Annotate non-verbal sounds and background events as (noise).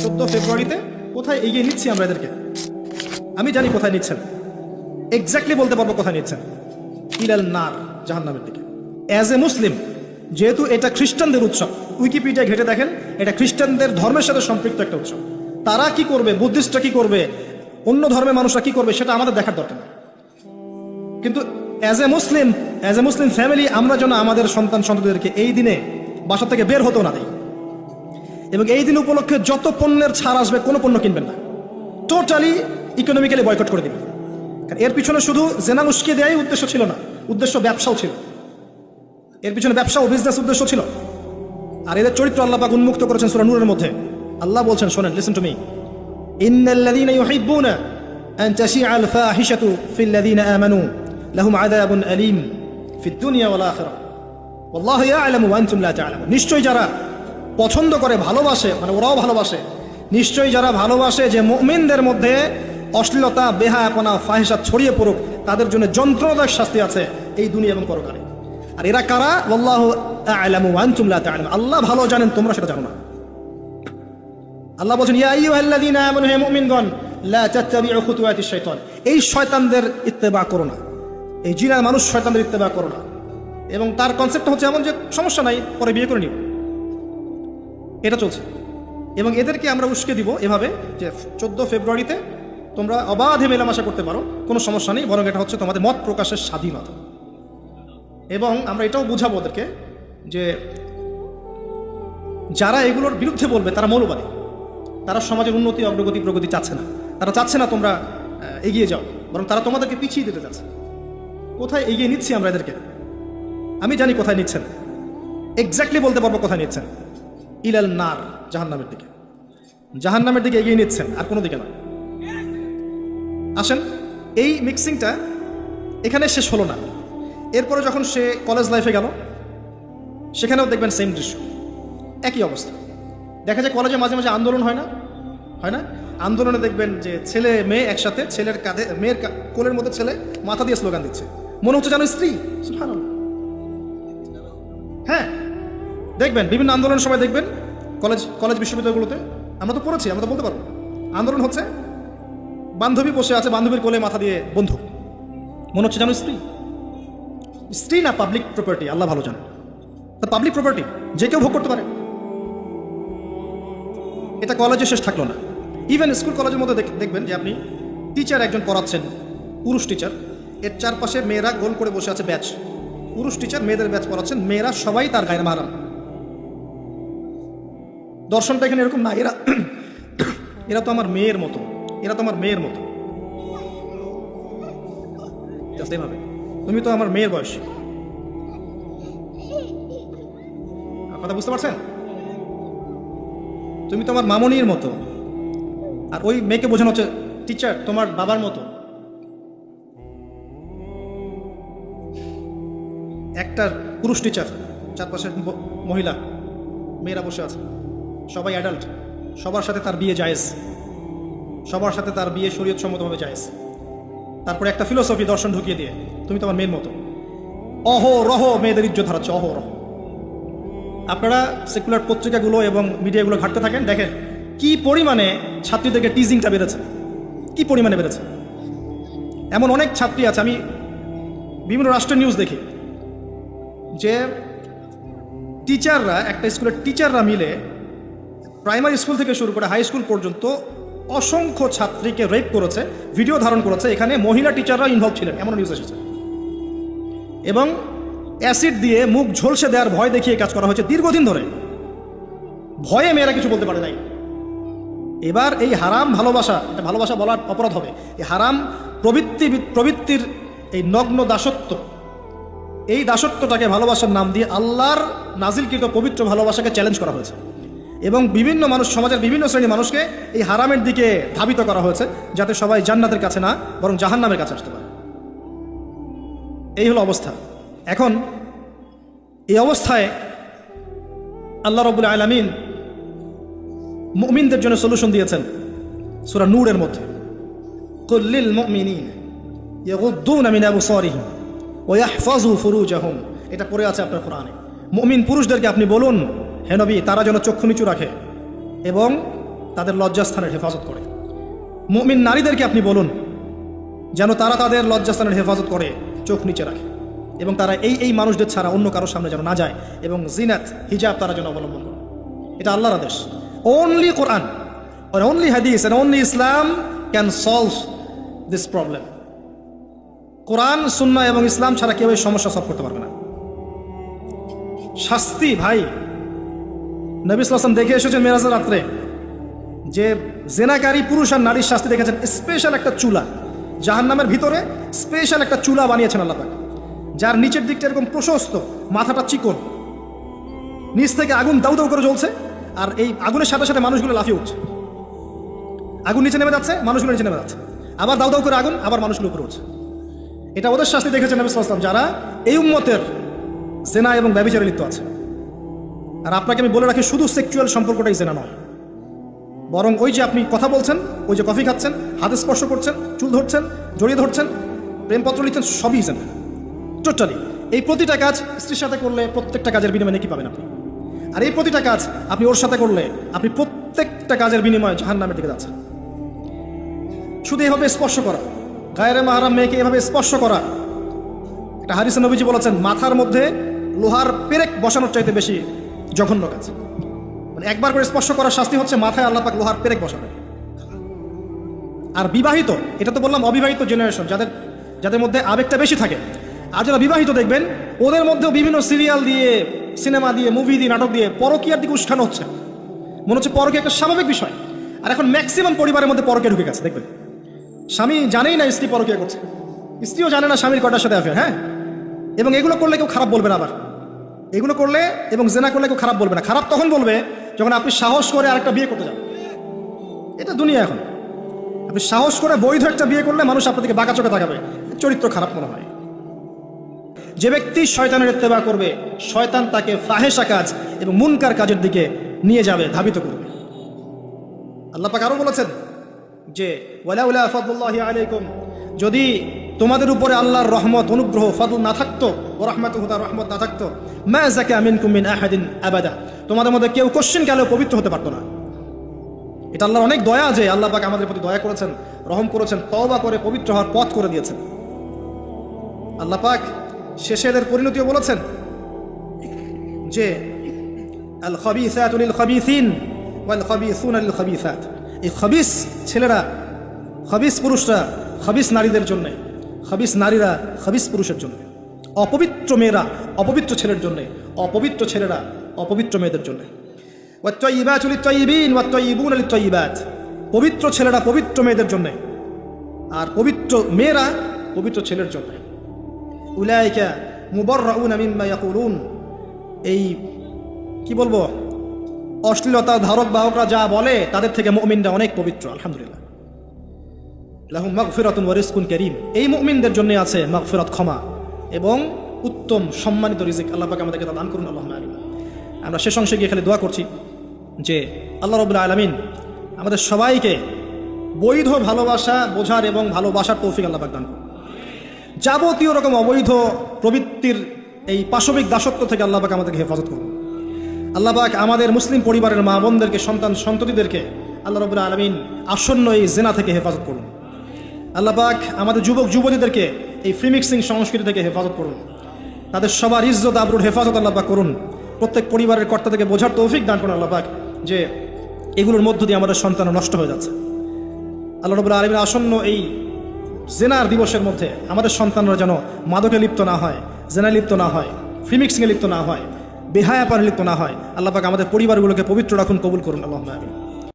চোদ্দ ফেব্রুয়ারিতে কোথায় এগিয়ে নিচ্ছি আমরা এদেরকে? আমি জানি কোথায় নিচ্ছেন। এক্স্যাক্টলি বলতে পারব কোথায় নিচ্ছেন। ইলাল নার, জাহান্নামের দিকে। অ্যাজ এ মুসলিম যেহেতু এটা খ্রিস্টানদের উৎসব উইকিপিডিয়া ঘেটে দেখেন, এটা খ্রিস্টানদের ধর্মের সাথে সম্পৃক্ত একটা উৎসব। তারা কি করবে, বুদ্ধিস্টরা কি করবে, অন্য ধর্মের মানুষরা কি করবে, সেটা আমাদের দেখার দরকার। কিন্তু as a Muslim as a Muslim family আমরা যেন আমাদের সন্তান সন্ততিদেরকে এই দিনে বাসা থেকে বের হতেও না দিই। এবং এই দিন উপলক্ষে যত পণ্যের ছাড় আসবে, কোনো পণ্য কিনবেন না। টোটালি ইকোনমিক্যালি বয়কট করে দিবেন। কারণ এর পিছনে শুধু জেনা উস্কে দেওয়াই উদ্দেশ্য ছিল না, উদ্দেশ্য ব্যবসাও ছিল। এর পিছনে ব্যবসা ও বিজনেস উদ্দেশ্য ছিল। আর এদের চরিত্র আল্লাহ পাক উন্মুক্ত করেছেন সূরা নূরের মধ্যে। আল্লাহ বলছেন, শোনেন লিসেন টু মি নিশ্চয়ই যারা পছন্দ করে, ভালোবাসে মানে ওরাও ভালোবাসে। নিশ্চয়ই যারা ভালোবাসে যে মুমিনদের মধ্যে অশ্লীলতা, বেহায়াপনা ফাহেসা ছড়িয়ে পড়ুক, তাদের জন্য যন্ত্রণাদায়ক শাস্তি আছে এই দুনিয়া এবং পরকালে। আর এরা কারা? আল্লাহ আ'লামু ওয়া আনতুম আল্লাহ ভালো জানেন, তোমরা সেটা জানো না। আল্লাহ বলছেন, ইয়া আইয়ুহাল্লাযীনা আমানু, হে মুমিনগণ, লা তাত্তাবিউ খুতুওয়াতিশ শাইতান। এই শয়তানদের ইত্তেবা করো না। এই জিনার মানুষ শয়তানদের ইত্তেবা করো না। এবং তার কনসেপ্টটা হচ্ছে এমন যে, সমস্যা নাই, পরে বিয়ে করে নিও। এটা চলছে। এবং এদেরকে আমরা উস্কে দিব এভাবে যে চোদ্দ ফেব্রুয়ারিতে তোমরা অবাধে মেলামেশা করতে পারো, কোনো সমস্যা নেই, বরং এটা হচ্ছে তোমাদের মত প্রকাশের স্বাধীনতা। এবং আমরা এটাও বুঝাবো ওদেরকে যে যারা এগুলোর বিরুদ্ধে বলবে, তারা মৌলবাদী। তারা সমাজের উন্নতি, অগ্রগতি, প্রগতি চাচ্ছে না। তারা চাচ্ছে না তোমরা এগিয়ে যাও, বরং তারা তোমাদেরকে পিছিয়ে দিতে চাচ্ছে। কোথায় এগিয়ে নিচ্ছি আমরা এদেরকে? আমি জানি কোথায় নিচ্ছেন। এক্স্যাক্টলি বলতে পারব কোথায় নিচ্ছেন। ইলাল নার, জাহান্নামের দিকে। জাহান্নামের দিকে এগিয়ে নিচ্ছেন, আর কোনো দিকে না। আসেন, এই মিক্সিংটা এখানে শেষ হলো না। এরপরে যখন সে কলেজ লাইফে গেল, সেখানেও দেখবেন সেম দৃশ্য। একই অবস্থা। দেখা যায় কলেজে মাঝে মাঝে আন্দোলন হয় না? হয় না? আন্দোলনে দেখবেন যে ছেলে, মেয়ে একসাথে, ছেলের কাঁধে, মেয়ের কোলের মধ্যে ছেলে মাথা দিয়ে স্লোগান দিচ্ছে। মনে হচ্ছে জানো স্ত্রী। দেখবেন, বিভিন্ন আন্দোলনের সময় দেখবেন, কলেজ কলেজ বিশ্ববিদ্যালয়গুলোতে আমরা তো পড়েছি, আমরা তো বলতে পারব। আন্দোলন হচ্ছে, বান্ধবী বসে আছে, বান্ধবীর কোলে মাথা দিয়ে বন্ধু। মনে হচ্ছে জানো স্ত্রী। স্ত্রী না পাবলিক প্রপার্টি আল্লাহ ভালো জানে। তা পাবলিক প্রপার্টি যে কেউ ভোগ করতে পারে। এটা কলেজে শেষ থাকল না। ইভেন স্কুল কলেজের মধ্যে দেখ- দেখবেন যে আপনি টিচার একজন পড়াচ্ছেন, পুরুষ টিচার এর চারপাশে মেয়েরা গোল করে বসে আছে ব্যাচ পুরুষ টিচার মেয়েদের ব্যাচ পড়াচ্ছেন, মেয়েরা সবাই তার গায়ের মারাম দর্শনটা এখানে এরকম না, এরা (clears throat) এরা তো আমার মেয়ের মতো, এরা তো আমার মেয়ের মতো। এইভাবে। তুমি তো আমার মেয়ের বয়স। কথা বুঝতে পারছেন? তুমি তোমার মামনির মতো। আর ওই মেয়েকে বোঝানো হচ্ছে, টিচার, তোমার বাবার মতো। একটা পুরুষ টিচার চারপাশের মহিলা, মেয়েরা বসে আছে। সবাই অ্যাডাল্ট সবার সাথে তার বিয়ে জায়েজ, সবার সাথে তার বিয়ে শরীয়ত সম্মতভাবে জায়েজ। তারপরে একটা ফিলোসফি দর্শন ঢুকিয়ে দিয়ে, তুমি তোমার মেয়ের মতো। অহ রহ মেয়েদের ইজ্জত হারাচ্ছে অহ রহ আপনারা সেকুলার পত্রিকাগুলো এবং মিডিয়াগুলো ঘাটতে থাকেন, দেখেন কি পরিমাণে ছাত্রীদেরকে টিজিংটা বেড়েছে, কি পরিমাণে বেড়েছে। এমন অনেক ছাত্রী আছে, আমি বিভিন্ন রাষ্ট্রের নিউজ দেখি, যে টিচাররা একটা স্কুলের টিচাররা মিলে প্রাইমারি স্কুল থেকে শুরু করে হাই স্কুল পর্যন্ত অসংখ্য ছাত্রীকে রেপ করেছে ভিডিও ধারণ করেছে। এখানে মহিলা টিচাররা ইনভলভ ছিলেন এমন নিউজ এসেছে। এবং অ্যাসিড দিয়ে মুখ ঝলসে দেওয়ার ভয় দেখিয়ে কাজ করা হয়েছে দীর্ঘদিন ধরে। ভয়ে মেয়েরা কিছু বলতে পারে নাই। এবার এই হারাম ভালোবাসা, এটা ভালোবাসা বলার অপরাধ হবে। এই হারাম প্রবৃত্তি প্রবৃত্তির এই নগ্ন দাসত্ব, এই দাসত্বটাকে ভালোবাসার নাম দিয়ে আল্লাহর নাজিলকৃত পবিত্র ভালোবাসাকে চ্যালেঞ্জ করা হয়েছে। এবং বিভিন্ন মানুষ, সমাজের বিভিন্ন শ্রেণির মানুষকে এই হারামের দিকে ধাবিত করা হয়েছে, যাতে সবাই জান্নাতের কাছে না, বরং জাহান্নামের কাছে আসতে পারে। এই হলো অবস্থা। এখন, এই অবস্থায় আল্লাহ রবুল আলমিন মুমিনদের জন্য সলিউশন দিয়েছেন সুরা নূরের মধ্যে। কুল্লিল ওয়া এটা পড়ে আছে আপনার কোরআনে। মুমিন পুরুষদেরকে আপনি বলুন হে নবী, তারা যেন চক্ষু নিচু রাখে এবং তাদের লজ্জাস্থানের হেফাজত করে। মুমিন নারীদেরকে আপনি বলুন, যেন তারা তাদের লজ্জাস্থানের হেফাজত করে, চোখ নিচে রাখে এবং তারা এই এই মানুষদের ছাড়া অন্য কারোর সামনে যেন না যায় এবং জিনাত, হিজাব তারা যেন অবলম্বন করে। এটা আল্লাহর আদেশ। Only Quran only Hadith and only Islam can solve this problem Quran Sunnah এবং ইসলাম ছাড়া কেউ এই সমস্যা সলভ করতে পারবে না। শাস্তি, ভাই নবী সাল্লাম দেখে এসেছেন মেরাজের রাত্রে যে জেনাকারী পুরুষ আর নারীর শাস্তি দেখেছেন। স্পেশাল একটা চুলা। জাহান্নামের ভিতরে স্পেশাল একটা চুলা বানিয়েছেন আল্লাহ পাক। যার নিচের দিকটা এরকম প্রশস্ত, মাথাটা চিকন। নিচ থেকে আগুন দাউ দাউ করে জ্বলছে আর এই আগুনের সাথে সাথে মানুষগুলো লাফিয়ে উঠছে। আগুন নিচে নেমে যাচ্ছে, মানুষগুলো নিচে নেমে যাচ্ছে। আবার দাউ দাউ করে আগুন, আবার মানুষগুলো উপরে উঠছে। এটা ওদের শাস্তি দেখেছেন নবী যারা এই উম্মতের জেনা এবং ব্যবচারে লিপ্ত আছে। আর আপনাকে আমি বলে রাখি, শুধু সেক্সুয়াল সম্পর্কটাই জেনা নয় বরং ওই যে আপনি কথা বলছেন, ওই যে কফি খাচ্ছেন, হাতে স্পর্শ করছেন, চুল ধরছেন, জড়িয়ে ধরছেন, প্রেমপত্র লিখছেন, সবই জেনা টোটালি এই প্রতিটা কাজ স্ত্রীর সাথে করলে প্রত্যেকটা কাজের বিনিময়ে কি পাবেন আপনি। আর এই প্রতিটা কাজ আপনি ওর সাথে করলে আপনি প্রত্যেকটা কাজের বিনিময়ে জাহান নামের দিকে যাচ্ছেন। শুধু এভাবে স্পর্শ করা, গায়ের মাহারাম মেয়েকে এভাবে স্পর্শ করা, এটা হারিস নবীজি বলেছেন, মাথার মধ্যে লোহার পেরেক বসানোর চাইতে বেশি জঘন্য কাজ। মানে একবার করে স্পর্শ করার শাস্তি হচ্ছে মাথায় আল্লাহ পাক লোহার পেরেক বসাবে আর বিবাহিত, এটা তো বললাম অবিবাহিত জেনারেশন যাদের যাদের মধ্যে আবেগটা বেশি থাকে। আর যারা বিবাহিত দেখবেন, ওদের মধ্যেও বিভিন্ন সিরিয়াল দিয়ে সিনেমা দিয়ে মুভি দিয়ে, নাটক দিয়ে পরকীয়ার দিকে উস্কানো হচ্ছে। মনে হচ্ছে পরকীয়া একটা স্বাভাবিক বিষয়। আর এখন ম্যাক্সিমাম পরিবারের মধ্যে পরকে ঢুকে গেছে, দেখবেন। স্বামী জানেই না স্ত্রী পরকীয়া করছে। স্ত্রীও জানে না স্বামীর কটার সাথে অ্যাফেয়ার হ্যাঁ? এবং এগুলো করলে কেউ খারাপ বলবে না আবার। এগুলো করলে এবং জেনা করলে কেউ খারাপ বলবে না। খারাপ তখন বলবে যখন আপনি সাহস করে আরেকটা বিয়ে করতে যান। এটা দুনিয়া এখন। আপনি সাহস করে বৈধ একটা বিয়ে করলে মানুষ আপনাদেরকে বাঁকা চোখে তাকাবে। চরিত্র খারাপ মনে হয়। যে ব্যক্তি শয়তানের ইত্তেবা করবে, শয়তান তাকে ফাহেসা কাজ এবং মুনকার কাজের দিকে নিয়ে যাবে, ধাবিত করবে। আল্লাহ পাক আরও বলেছেন যে, ওয়ালাউলা ফদুল্লাহি আলাইকুম। যদি তোমাদের উপরে আল্লাহর রহমত, অনুগ্রহ, ফদল না থাকতো ও রহমত হুদা রহমত না থাকতো। মা জাকে আমিন কুমিন আহাদিন আবাদা। তোমাদের মধ্যে কেউ কোশ্চেন গেলেও পবিত্র হতে পারতো না। এটা আল্লাহর অনেক দয়া যে আল্লাহ পাক আমাদের প্রতি দয়া করেছেন, রহম করেছেন, তওবা করে পবিত্র হওয়ার পথ করে দিয়েছেন। আল্লাহ পাক শেষে এদের পরিণতিও বলেছেন যে, আল খবিসাত লিল খবিসিন ওয়াল খবিসুন লিল খবিসাত। এই খবিস ছেলেরা, খবিস পুরুষরা, খবিস নারীদের জন্য। খবিস নারীরা খবিস পুরুষের জন্য, অপবিত্র মেয়েরা অপবিত্র ছেলের জন্য, অপবিত্র ছেলেরা অপবিত্র মেয়েদের জন্য। পবিত্র ছেলেরা পবিত্র মেয়েদের জন্য আর পবিত্র মেয়েরা পবিত্র ছেলের জন্য। উলাইকা মুবররাউনা এই কি বলব? অশ্লীলতার ধারক বাহকরা যা বলে, তাদের থেকে মুমিনরা অনেক পবিত্র, আলহামদুলিল্লাহ। লাহুম মাগফিরাতুন ওয়া রিজকুন কারীম। এই মুমিনদের জন্য আছে মাগফিরাত ক্ষমা এবং উত্তম সম্মানিত রিজিক। আল্লাহ আমাদেরকে দান করুন, আল্লাহুম্মা আমিন। আমরা শেষ অংশে গিয়ে খালি দোয়া করছি যে আল্লাহ রবুল্লা আলমিন আমাদের সবাইকে বৈধ ভালোবাসা বোঝার এবং ভালোবাসার তৌফিক আল্লাহ পাক দান করুন। যাবতীয় রকম অবৈধ প্রবৃত্তির এই পাশবিক দাসত্ব থেকে আল্লাহ পাক আমাদেরকে হেফাজত করুন। আল্লাহ পাক আমাদের মুসলিম পরিবারের মা বোনদেরকে সন্তান সন্ততিদেরকে আল্লাহ রবুল্লা আলমিন আসন্ন এই জেনা থেকে হেফাজত করুন। আল্লাহ পাক আমাদের যুবক যুবতীদেরকে এই ফ্রিমিক্সিং সংস্কৃতি থেকে হেফাজত করুন। তাদের সবার ইজ্জত, আবরুর হেফাজত আল্লাহ পাক করুন। প্রত্যেক পরিবারের কর্তা থেকে বোঝার তৌফিক দান করুন আল্লাহ পাক, যে এগুলোর মধ্য দিয়ে আমাদের সন্তান নষ্ট হয়ে যাচ্ছে। আল্লাহ রবুল্লা আলমীর আসন্ন এই জেনার দিবসের মধ্যে আমাদের সন্তানরা যেন মাদকে লিপ্ত না হয় জেনা লিপ্ত না হয়, ফ্রিমিক্সিংয়ে লিপ্ত না হয়, বেহায়াপারে লিপ্ত না হয়, আল্লাহ পাক আমাদের পরিবারগুলোকে পবিত্র রাখুন, কবুল করুন আল্লাহ আমিন।